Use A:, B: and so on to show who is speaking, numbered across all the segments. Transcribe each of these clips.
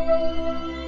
A: Música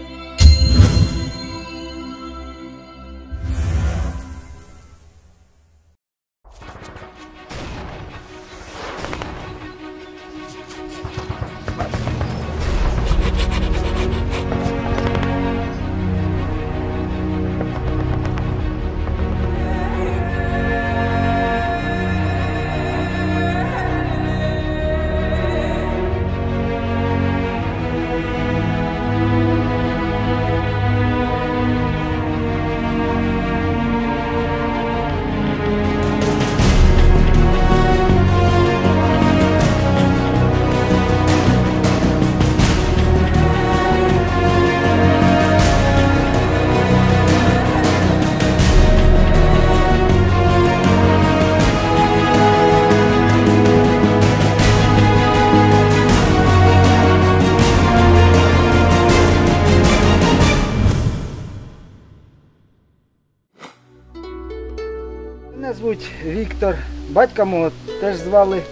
A: Мене звуть Віктор. Батька мого теж звали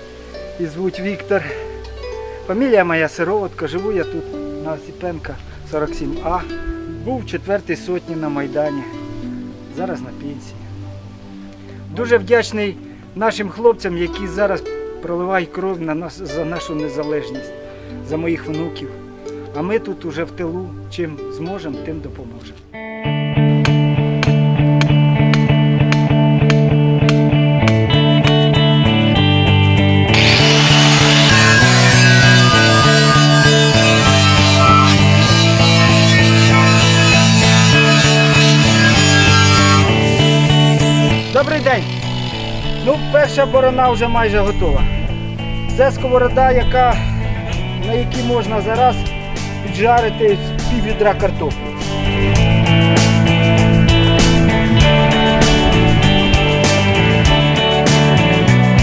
A: і звуть Віктор. Фамілія моя Сироватко, живу я тут на Осіпенка 47А. Був в четвертій сотні на Майдані. Зараз на пенсії. Дуже вдячний нашим хлопцям, які зараз проливають кров на нас за нашу незалежність, за моїх внуків. А ми тут уже в тилу, чим зможемо, тим допоможемо. День. Ну, перша борона вже майже готова. Це сковорода, яка, на якій можна зараз піджарити з пів відра картоплі.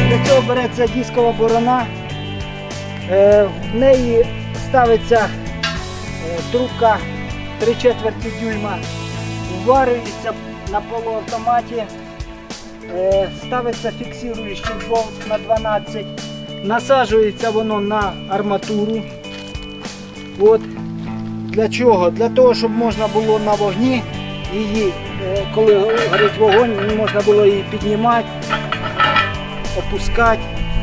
A: Для цього береться дискова борона. Е, В неї ставиться е, трубка 3 четверті дюйма, вварюється на полуавтоматі. Е, ставиться фіксуючий болт на 12, насаджується воно на арматуру. От. Для чого? Для того, щоб можна було на вогні її, е, коли горить вогонь, можна було її піднімати, опускати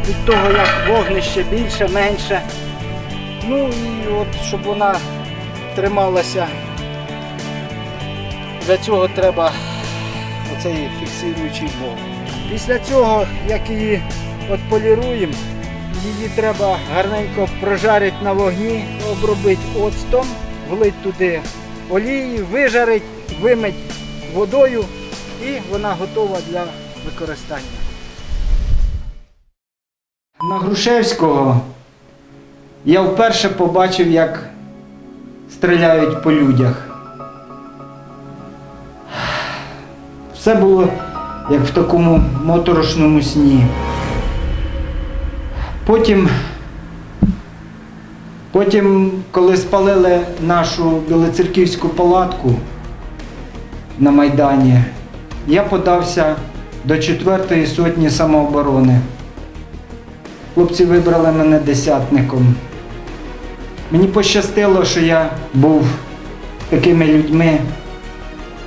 A: від того, як вогнище більше, менше. Ну і от, щоб вона трималася. Для цього треба оцей фіксуючий болт. Після цього, як її поліруємо, її треба гарненько прожарити на вогні, обробити оцтом, влити туди олії, вижарити, вимити водою і вона готова для використання. На Грушевського я вперше побачив, як стріляють по людях. Все було як в такому моторошному сні. Потім, потім, коли спалили нашу білоцерківську палатку на Майдані, я подався до 4-ї сотні самооборони. Хлопці вибрали мене десятником. Мені пощастило, що я був такими людьми,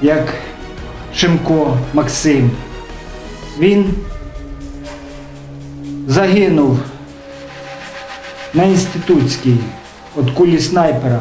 A: як Шимко Максим. Він загинув на інститутській від кулі снайпера.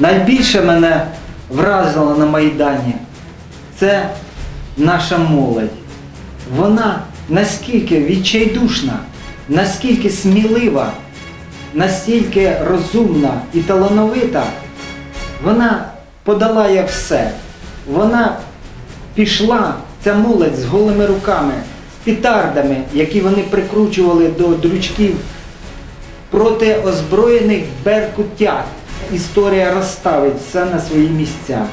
A: Найбільше мене вразило на Майдані це наша молодь. Вона наскільки відчайдушна, наскільки смілива, настільки розумна і талановита, вона подолає все. Вона пішла, ця молодь з голими руками, з петардами, які вони прикручували до дрючків проти озброєних беркутят. Історія розставить все на свої місця.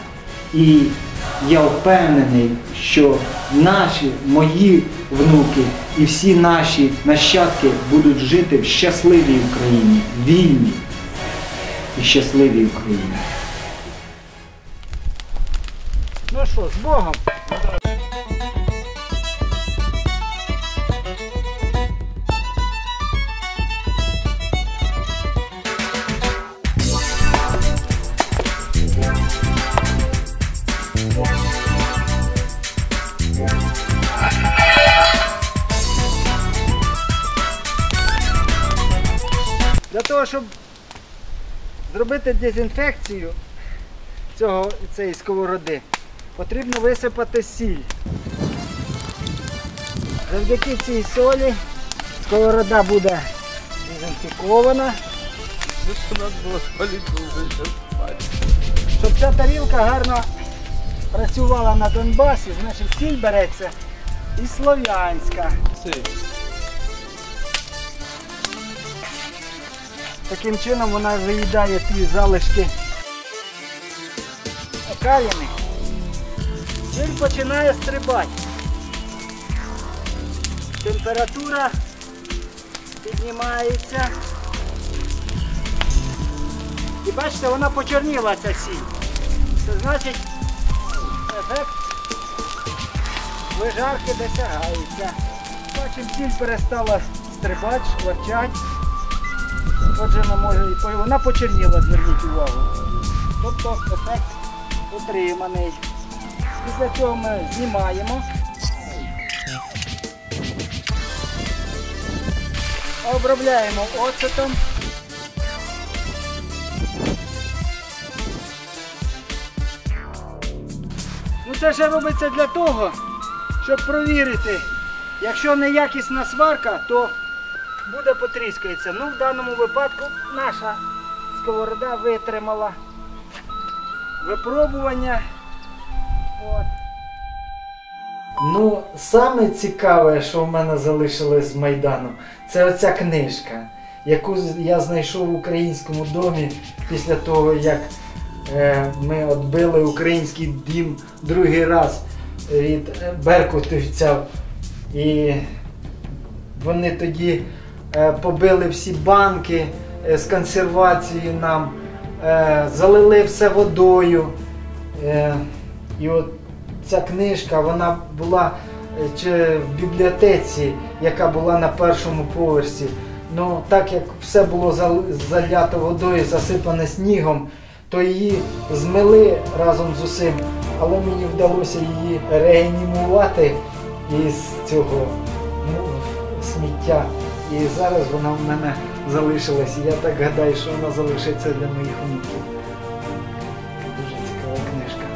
A: І я впевнений, що наші, мої внуки і всі наші нащадки будуть жити в щасливій Україні, вільній і щасливій Україні. Ну що, з Богом? Щоб зробити дезінфекцію цього, цієї сковороди, потрібно висипати сіль. Завдяки цій солі сковорода буде дезінфікована, щоб ця тарілка гарно працювала на Донбасі, значить сіль береться і слов'янська. Таким чином вона виїдає ті залишки окаліни. Сіль починає стрибати. Температура піднімається. І бачите, вона почорніла ця сіль. Це значить ефект вижарки досягається. Бачимо, сіль перестала стрибати, шкварчати. Отже, може вона почерніла, зверніть увагу. Тобто ефект утриманий. Після цього ми знімаємо. Обробляємо оцетом. Ну це ще робиться для того, щоб провірити, якщо неякісна сварка, то буде потріскається. Ну, в даному випадку наша сковорода витримала випробування. От. Ну, саме цікаве, що в мене залишилось з Майдану, це оця книжка, яку я знайшов в українському домі після того, як е, ми відбили український дім другий раз від беркутівців. І вони тоді побили всі банки е, з консервацією нам, е, залили все водою. Е, і от ця книжка вона була е, в бібліотеці, яка була на першому поверсі. Ну, так як все було зал- залято водою, засипане снігом, то її змили разом з усім, але мені вдалося її реанімувати із цього ну, сміття. І зараз вона в мене залишилась. Я так гадаю, що вона залишиться для моїх внуків. Дуже цікава книжка.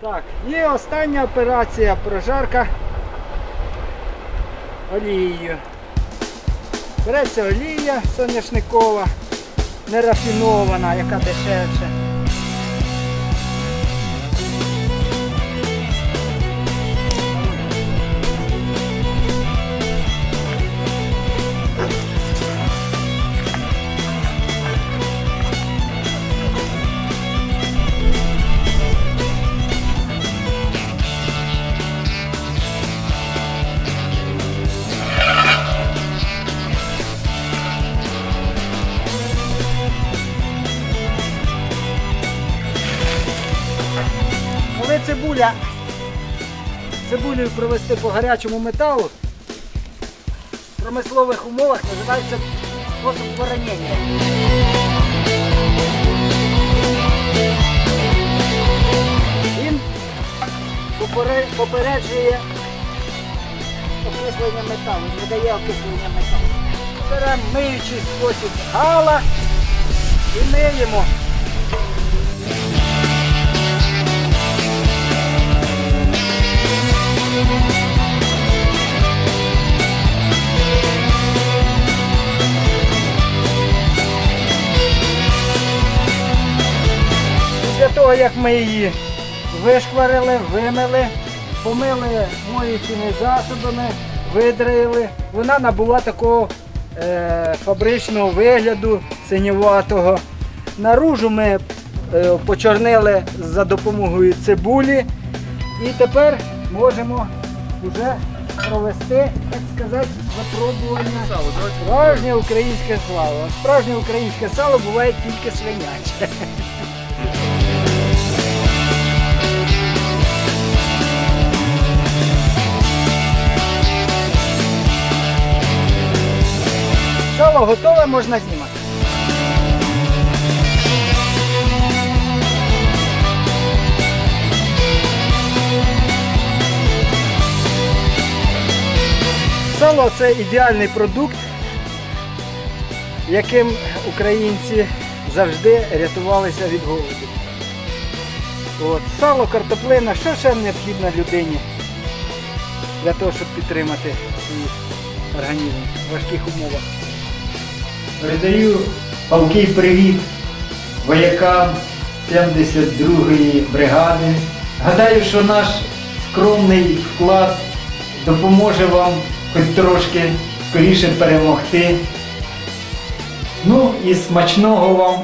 A: Так, і остання операція прожарка олією. Береться олія соняшникова, нерафінована, яка дешевша. Цибуля, цибулею провести по гарячому металу, в промислових умовах називається спосіб воронення. Він попереджує окислення металу, не дає окислення металу. Беремо миючий спосіб гала і миємо. Того, як ми її вишкварили, вимили, помили моючими засобами, видраїли, вона набула такого е, фабричного вигляду синюватого. Наружу ми е, почорнили за допомогою цибулі. І тепер можемо вже провести, так сказати, випробування. Справжнє українське сало. Справжнє українське сало буває тільки свиняче. Сало готове, можна знімати. Сало це ідеальний продукт, яким українці завжди рятувалися від голоду. От, сало, картоплина, що ще необхідно людині для того, щоб підтримати свій організм в важких умовах.
B: Передаю палкий привіт воякам 72-ї бригади. Гадаю, що наш скромний вклад допоможе вам хоч трошки скоріше перемогти. Ну і смачного вам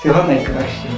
B: всього найкращого.